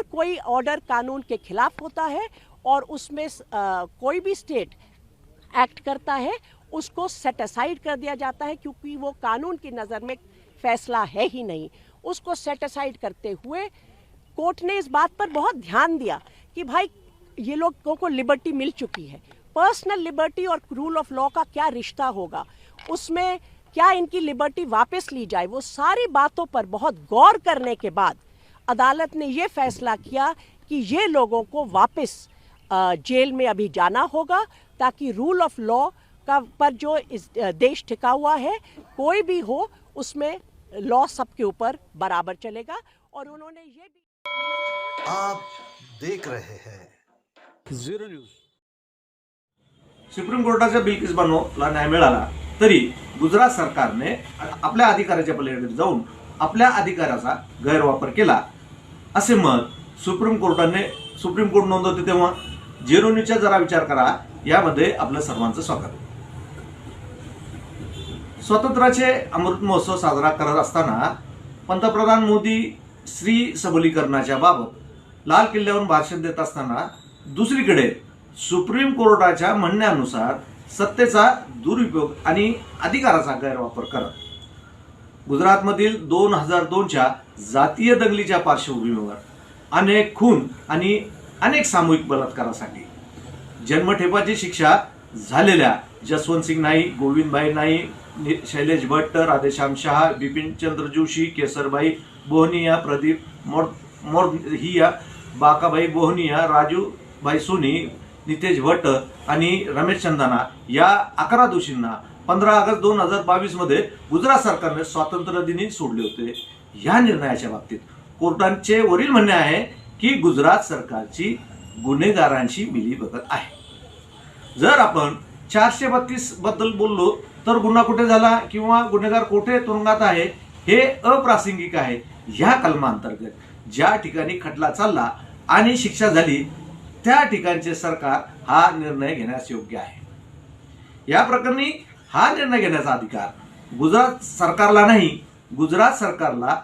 अगर कोई ऑर्डर कानून के खिलाफ होता है और उसमें कोई भी स्टेट एक्ट करता है, उसको सेट असाइड कर दिया जाता है क्योंकि वो कानून की नज़र में फैसला है ही नहीं। उसको सेट असाइड करते हुए कोर्ट ने इस बात पर बहुत ध्यान दिया कि भाई, ये लोगों को लिबर्टी मिल चुकी है। पर्सनल लिबर्टी और रूल ऑफ़ लॉ का क्या रिश्ता होगा? उसमें क्या इनकी लिबर्टी वापस ली जाए? वो सारी बातों पर बहुत गौर करने के बाद अदालत ने ये फैसला किया कि ये लोगों को वापस जेल में अभी जाना होगा ताकि रूल ऑफ़ लॉ का पर जो इस देश टिका हुआ है कोई भी हो उसमें लॉ सबके ऊपर बराबर चलेगा। और उन्होंने ये भी आप देख रहे हैं। Zero news. सुप्रीम कोर्टाच्या बिल्किस बानोला न्याय मिळाला? तरी गुजरात सरकारने आपल्या अधिकाराच्या पलीकडे जाऊन आपल्या अधिकाराचा गैरवापर केला. असे मत सुप्रीम कोर्टाने सुप्रीम कोर्ट नोंदवते तेव्हा जेरोनीचा जरा विचार करा. यामध्ये आपलं सर्वांचं स्वागत. स्वातंत्र्याचे अमृत महोत्सव साजरा करत असताना पंतप्रधान मोदी स्त्री सबलीकरणाच्या बाबत लाल किल्ल्यावरून भाषण देत असताना दुसरीकडे सुप्रीम कोर्टाच्या म्हणण्यानुसार सत्तेचा दुरुपयोग आणि अधिकाराचा गैरवापर करत. गुजरातमधील दोन हजार दोनच्या जातीय दंगलीच्या पार्श्वभूमीवर अनेक खून आणि अनेक सामूहिक बलात्कारासाठी जन्मठेपाची शिक्षा झालेल्या जसवंत सिंग नाईक गोविंदभाई नाईक शैलेश भट्ट राधेश्याम शहा बिपिन चंद्र जोशी केसरबाई बोहनिया प्रदीप मोर मोरहिया बाकाबाई बोहनिया राजूभाई सोनी नितेश भट्ट आणि रमेश चंदाना या अकरा दोषींना पंधरा ऑगस्ट दोन हजार बावीसमध्ये गुजरात सरकारने स्वातंत्र्य दिनी सोडले होते. या निर्णयाच्या बाबतीत कोर्टांचे वरील म्हणणे आहे की गुजरात सरकारची गुन्हेगारांशी मिली बघत आहे. जर आपण चारशे बत्तीसबद्दल बोललो तर गुन्हा कुठे झाला किंवा गुन्हेगार कुठे तुरुंगात आहे हे अप्रासंगिक आहे. ह्या कलमांतर्गत ज्या ठिकाणी खटला चालला आणि शिक्षा झाली त्या ठिकाणचे सरकार हा निर्णय घेण्यास योग्य आहे. या प्रकरणी हा निर्णय घेण्याचा अधिकार. गुजरात सरकारला नाही गुजरात सरकारला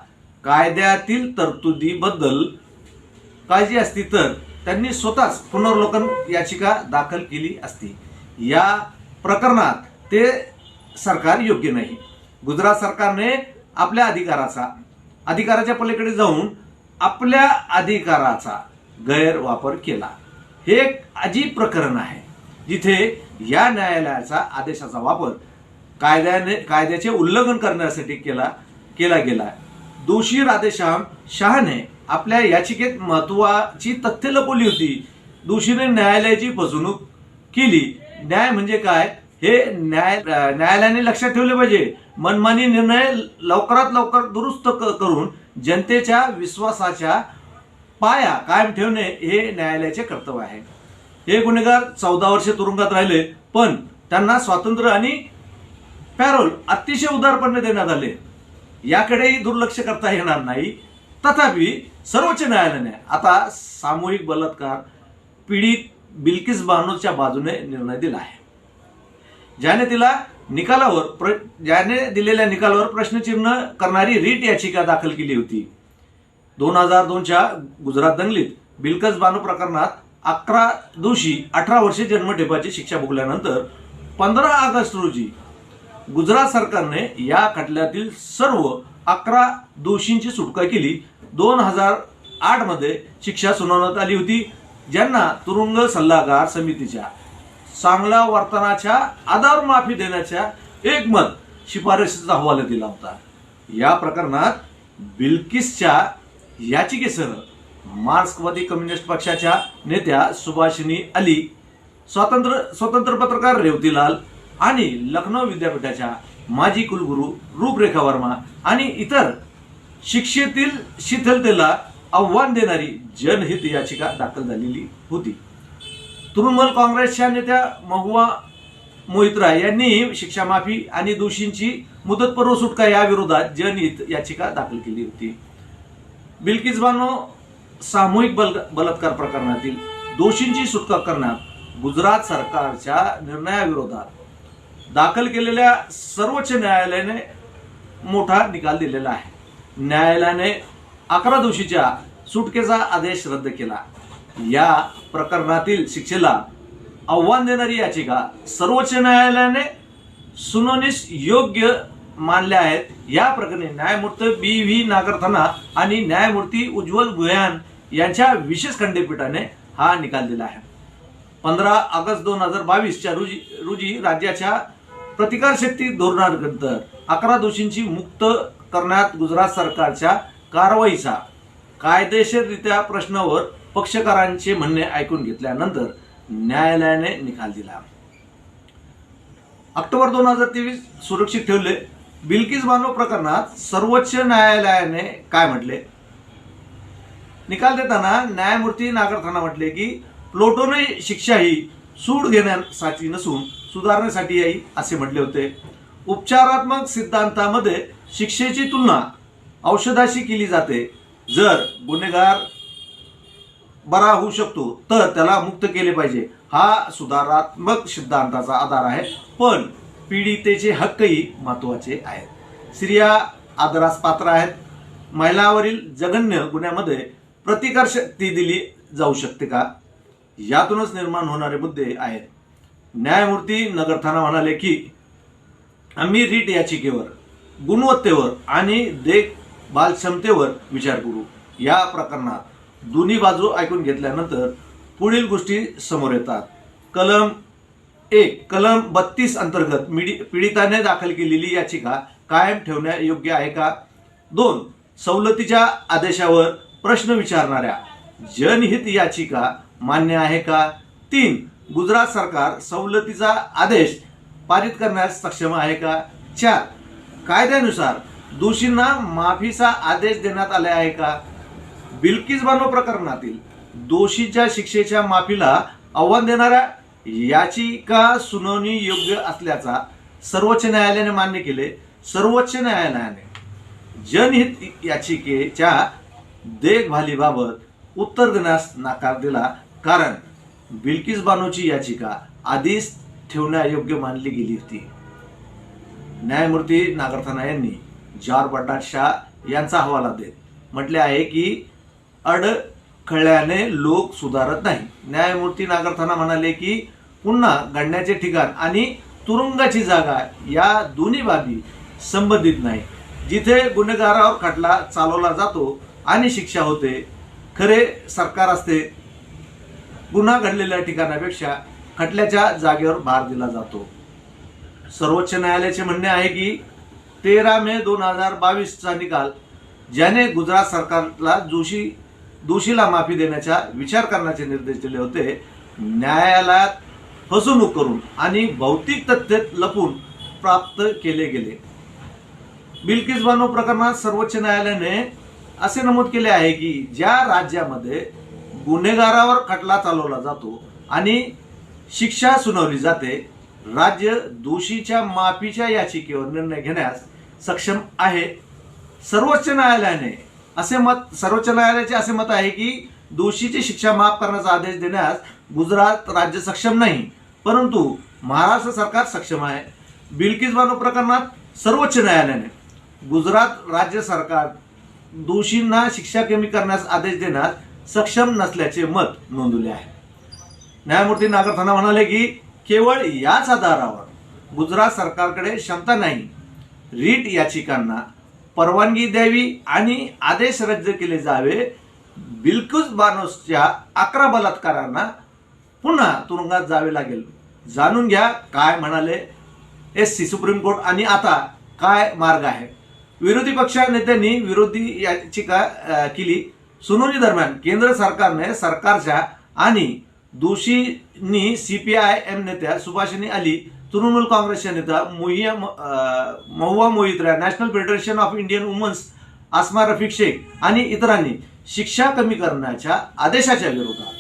कायद्यातील तरतुदीबद्दल काळजी असती तर त्यांनी स्वतःच पुनर्वलोकन याचिका दाखल केली असती. या प्रकरणात ते सरकार योग्य नाही. गुजरात सरकारने आपल्या अधिकाराचा अधिकाराच्या पलीकडे जाऊन आपल्या अधिकाराचा गैरवापर केला. हे एक अजीब प्रकरण आहे जिथे या न्यायालयाचा आदेशाचा वापर कायद्याने कायद्याचे उल्लंघन करण्यासाठी केला केला गेला दोषी राधेश्याम शहाने आपल्या याचिकेत महत्वाची तथ्य लपवली होती. दोषीने न्यायालयाची फसवणूक केली. न्याय म्हणजे काय? हे न्याय न्यायालयाने लक्षात ठेवले पाहिजे. मनमानी निर्णय लवकरात लवकर दुरुस्त क- करून जनतेच्या विश्वासाच्या पाया कायम ठेवणे हे न्यायालयाचे कर्तव्य आहे. हे गुन्हेगार चौदा वर्षे तुरुंगात राहिले पण त्यांना स्वातंत्र्य आणि पॅरोल अतिशय उदारपणे देण्यात आले. याकडेही दुर्लक्ष करता येणार नाही. तथापि सर्वोच्च न्यायालयाने आता सामूहिक बलात्कार पीडित बिल्किस बानोच्या बाजूने निर्णय दिला आहे. ज्याने तिला निकालावर प्र ज्याने दिलेल्या निकालावर प्रश्नचिन्ह करणारी रीट याचिका दाखल केली होती. दोन हजार दोनच्या गुजरात दंगलीत बिल्कस बानू प्रकरणात अकरा दोषी अठरा वर्षे जन्मठेपाची शिक्षा भोगल्यानंतर पंधरा ऑगस्ट रोजी गुजरात सरकारने या खटल्यातील सर्व अकरा दोषींची सुटका केली. दोन हजार आठमध्ये शिक्षा सुनावण्यात आली होती. ज्यांना तुरुंग सल्लागार समितीच्या चांगल्या वर्तनाच्या आधार माफी देण्याच्या एकमत शिफारशीचा हवाला दिला होता. या प्रकरणात बिल्किसच्या याचिकेसह मार्क्सवादी कम्युनिस्ट पक्षाच्या नेत्या सुभाषिनी अली स्वातंत्र्य स्वतंत्र पत्रकार रेवतीलाल आणि लखनौ विद्यापीठाच्या माजी कुलगुरू रूपरेखा वर्मा आणि इतर शिक्षेतील शिथिलतेला आव्हान देणारी जनहित याचिका दाखल झालेली होती. तृणमूल काँग्रेसच्या नेत्या महुआ मोहित्रा यांनी शिक्षामाफी आणि दोषींची मुदतपूर्व सुटका या विरोधात जनहित याचिका दाखल केली होती. बिल्किस बानो सामूहिक बल बलात्कार प्रकरणातील दोषींची सुटका करण्यात गुजरात सरकारच्या निर्णयाविरोधात दाखल केलेल्या सर्वोच्च न्यायालयाने मोठा निकाल दिलेला आहे. न्यायालयाने अकरा दोषीच्या सुटकेचा आदेश रद्द केला. या प्रकरणातील शिक्षेला आव्हान देणारी याचिका सर्वोच्च न्यायालयाने सुनावणीस योग्य मानल्या आहेत. या प्रकरणी न्यायमूर्ती बी व्ही नागरथना आणि न्यायमूर्ती उज्ज्वल गुह्यान यांच्या विशेष खंडपीठाने हा निकाल दिला आहे. पंधरा ऑगस्ट दोन हजार बावीसच्या रोजी रोजी राज्याच्या प्रतिकारशक्ती धोरणानंतर अकरा दोषींची मुक्त करण्यात गुजरात सरकारच्या कारवाईचा कायदेशीररित्या प्रश्नावर पक्षकारांचे म्हणणे ऐकून घेतल्यानंतर न्यायालयाने निकाल दिला. ऑक्टोबर दोन हजार तेवीस सुरक्षित ठेवले. बिल्किस बानो प्रकरणात सर्वोच्च न्यायालयाने काय म्हटले? निकाल देताना न्यायमूर्ती नागरथाना म्हटले की प्लोटोने शिक्षा ही सूड घेण्यासाठी नसून सुधारण्यासाठी आहे असे म्हटले होते. उपचारात्मक सिद्धांतामध्ये शिक्षेची तुलना औषधाशी केली जाते. जर गुन्हेगार बरा होऊ शकतो तर त्याला मुक्त केले पाहिजे. हा सुधारात्मक सिद्धांताचा आधार आहे. पण पीडितेचे हक्कही महत्त्वाचे आहेत. स्त्रिया आदरास पात्र आहेत. महिलावरील जघन्य गुन्ह्यामध्ये प्रतिकार शक्ती दिली जाऊ शकते का? यातूनच निर्माण होणारे मुद्दे आहेत. न्यायमूर्ती नगरथाना म्हणाले की आम्ही रीट याचिकेवर गुणवत्तेवर आणि देखभाल क्षमतेवर विचार करू. या प्रकरणात दोन्ही बाजू ऐकून घेतल्यानंतर पुढील गोष्टी समोर येतात. कलम एक कलम बत्तीस अंतर्गत मिडी- पीडिताने दाखल केलेली याचिका कायम ठेवण्या योग्य आहे का? दोन सवलतीच्या आदेशावर प्रश्न विचारणाऱ्या जनहित याचिका मान्य आहे का? तीन गुजरात सरकार सवलतीचा आदेश पारित करण्यास सक्षम आहे का? चार कायद्यानुसार दोषींना माफीचा आदेश देण्यात आले आहे का? बिल्किस बानो प्रकरणातील दोषीच्या शिक्षेच्या माफीला आव्हान देणाऱ्या याचिका सुनावणी योग्य असल्याचा सर्वोच्च न्यायालयाने मान्य केले. सर्वोच्च न्यायालयाने जनहित याचिकेच्या देखभालीबाबत उत्तर देण्यास नकार दिला कारण बिल्किस बानोची याचिका आधीच ठेवण्यायोग्य मानली गेली होती. न्यायमूर्ती नागरथाना यांनी जॉर बड्डा शाह यांचा हवाला देत म्हटले आहे की अडखळल्याने लोक सुधारत नाही न्यायमूर्ती नागरथाना म्हणाले की पुन्हा घडण्याचे ठिकाण आणि तुरुंगाची जागा या दोन्ही बाबी संबंधित नाही. जिथे गुन्हेगारावर खटला चालवला जातो आणि शिक्षा होते खरे सरकार असते. गुन्हा घडलेल्या ठिकाणापेक्षा खटल्याच्या जागेवर भार दिला जातो. सर्वोच्च न्यायालयाचे म्हणणे आहे की तेरा मे दोन हजार बावीसचा निकाल ज्याने गुजरात सरकारला जोशी दोषीला माफी देण्याचा विचार करण्याचे निर्देश दिले होते न्यायालयात फसवणूक करून आणि भौतिक तथ्य लपून प्राप्त केले गेले. बिल्किस बानो प्रकरणात सर्वोच्च न्यायालयाने असे नमूद केले आहे की ज्या राज्यामध्ये गुन्हेगारावर खटला चालवला जातो आणि शिक्षा सुनावली जाते राज्य दोषीच्या माफीच्या याचिकेवर निर्णय घेण्यास सक्षम आहे. सर्वोच्च न्यायालयाने असे मत सर्वोच्च न्यायालयाचे असे मत आहे की दोषीची शिक्षा माफ करण्याचा आदेश देण्यास गुजरात राज्य सक्षम नाही. परंतु महाराष्ट्र सरकार सक्षम आहे. बिल्किस बानो प्रकरणात सर्वोच्च न्यायालयाने गुजरात राज्य सरकार दोषींना शिक्षा कमी करण्यास आदेश देण्यास सक्षम नसल्याचे मत नोंदवले आहे. न्यायमूर्ती नागरथाना म्हणाले की केवळ याच आधारावर गुजरात सरकारकडे क्षमता नाही. रीट याचिकांना परवानगी द्यावी आणि आदेश रद्द केले जावे बिल्कुस बानोसच्या अकरा बलात्कारांना पुन्हा तुरुंगात जावे लागेल. जाणून घ्या काय म्हणाले एस सी सुप्रीम कोर्ट आणि आता काय मार्ग आहे. विरोधी पक्ष नेत्यांनी विरोधी याचिका केली. सुनावणी दरम्यान केंद्र सरकारने सरकारच्या आणि दोषींनी सी पी आय एम नेत्या सुभाषिनी अली तृणमूल काँग्रेसच्या नेता Mohiya Mahua Mohitra national federation of Indian women's Asma Rafiq Shaikh आणि इतरांनी शिक्षा कमी करण्याच्या आदेशाच्या विरोधात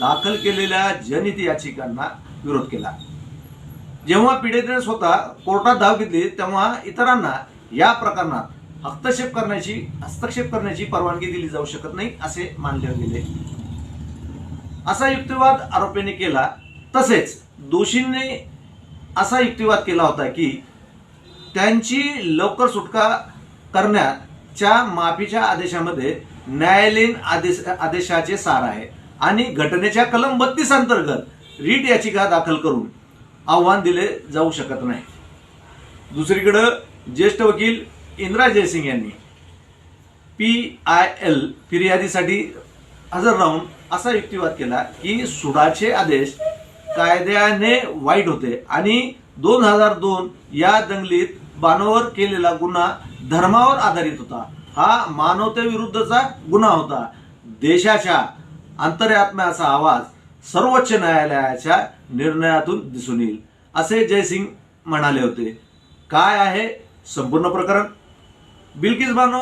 दाखल केलेल्या जनहित याचिकांना विरोध केला. जेव्हा पीडितेने स्वतः कोर्टात धाव घेतली तेव्हा इतरांना या प्रकरणात हस्तक्षेप करण्याची हस्तक्षेप करण्याची परवानगी दिली जाऊ शकत नाही असे मानले गेले. असा युक्तिवाद आरोपीने केला. तसेच दोषींनी असा युक्तिवाद केला होता की त्यांची लवकर सुटका करण्याच्या माफीच्या आदेशामध्ये न्यायालयीन आदेश आदेशाचे सार आहे. आणि घटनेच्या कलम बत्तीस अंतर्गत रीट याचिका दाखल करून आव्हान दिले जाऊ शकत नाही. दुसरीकडं ज्येष्ठ वकील इंदिरा जयसिंग यांनी पी आय एल फिर्यादीसाठी हजर राहून असा युक्तिवाद केला की सुडाचे आदेश कायद्याने वाईट होते आणि दोन हजार दोन या दंगलीत बानोवर केलेला गुन्हा धर्मावर आधारित होता. हा मानवतेविरुद्धचा गुन्हा होता. देशाच्या अंतर्यात्म्याचा आवाज सर्वोच्च न्यायालयाच्या निर्णयातून दिसून येईल. असे जयसिंग म्हणाले होते. काय आहे संपूर्ण प्रकरण? बिल्किस बानो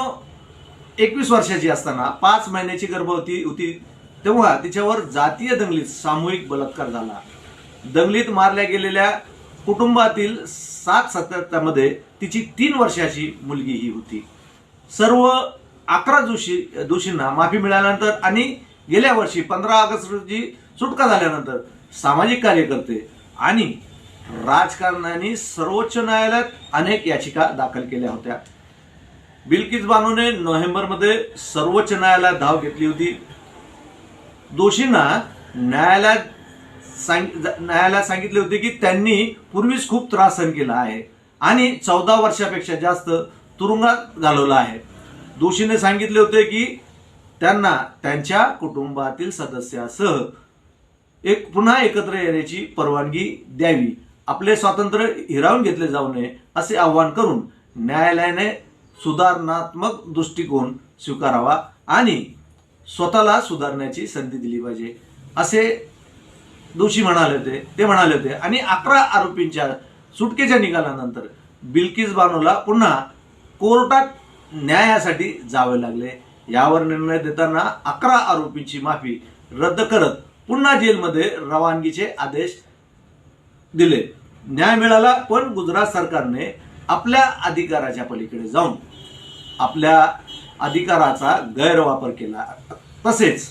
एकवीस वर्षाची असताना पाच महिन्याची गर्भवती होती तेव्हा तिच्यावर जातीय दंगलीत सामूहिक बलात्कार झाला. दंगलीत मारल्या गेलेल्या कुटुंबातील सात सत्यामध्ये तिची तीन वर्षाची मुलगी ही होती. सर्व अकरा दोषी दोषींना माफी मिळाल्यानंतर आणि गेल्या वर्षी पंधरा ऑगस्ट रोजी सुटका झाल्यानंतर सामाजिक कार्यकर्ते आणि राजकारण्यांनी सर्वोच्च न्यायालयात अनेक याचिका दाखल केल्या होत्या. बिल्किस बानोने नोव्हेंबरमध्ये सर्वोच्च न्यायालयात धाव घेतली होती. दोषींना न्यायालयात सांग न्यायालयात सांगितले होते की त्यांनी पूर्वीच खूप त्रास सहन केला आहे. आणि चौदा वर्षापेक्षा जास्त तुरुंगात घालवला आहे. दोषीने सांगितले होते की त्यांना त्यांच्या कुटुंबातील सदस्यासह एक पुन्हा एकत्र येण्याची परवानगी द्यावी. आपले स्वातंत्र्य हिरावून घेतले जाऊ नये असे आवाहन करून न्यायालयाने सुधारणात्मक दृष्टिकोन स्वीकारावा आणि स्वतःला सुधारण्याची संधी दिली पाहिजे असे दोषी म्हणाले होते ते म्हणाले होते. आणि अकरा आरोपींच्या सुटकेच्या निकालानंतर बिल्किस बानोला पुन्हा कोर्टात न्यायासाठी जावे लागले. यावर निर्णय देताना अकरा आरोपींची माफी रद्द करत पुन्हा जेलमध्ये रवानगीचे आदेश दिले. न्याय मिळाला पण गुजरात सरकारने आपल्या अधिकाराच्या पलीकडे जाऊन आपल्या अधिकाराचा गैरवापर केला. तसेच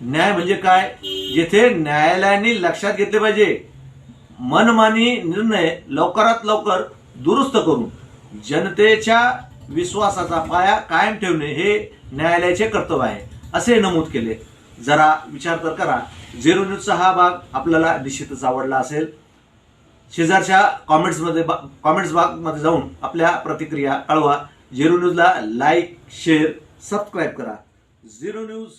न्याय म्हणजे काय? जेथे न्यायालयाने लक्षात घेतले पाहिजे. मनमानी निर्णय लवकरात लवकर दुरुस्त करून जनतेच्या विश्वासाचा पाया कायम ठेवणे हे न्यायालयाचे कर्तव्य आहे असे नमूद केले. जरा विचार तर करा. झिरो न्यूजचा हा भाग आपल्याला निश्चितच आवडला असेल. शेजारच्या कॉमेंट्समध्ये बा कॉमेंट्स भागमध्ये जाऊन आपल्या प्रतिक्रिया कळवा. झिरो न्यूजला लाईक शेअर सबस्क्राईब करा. Zero news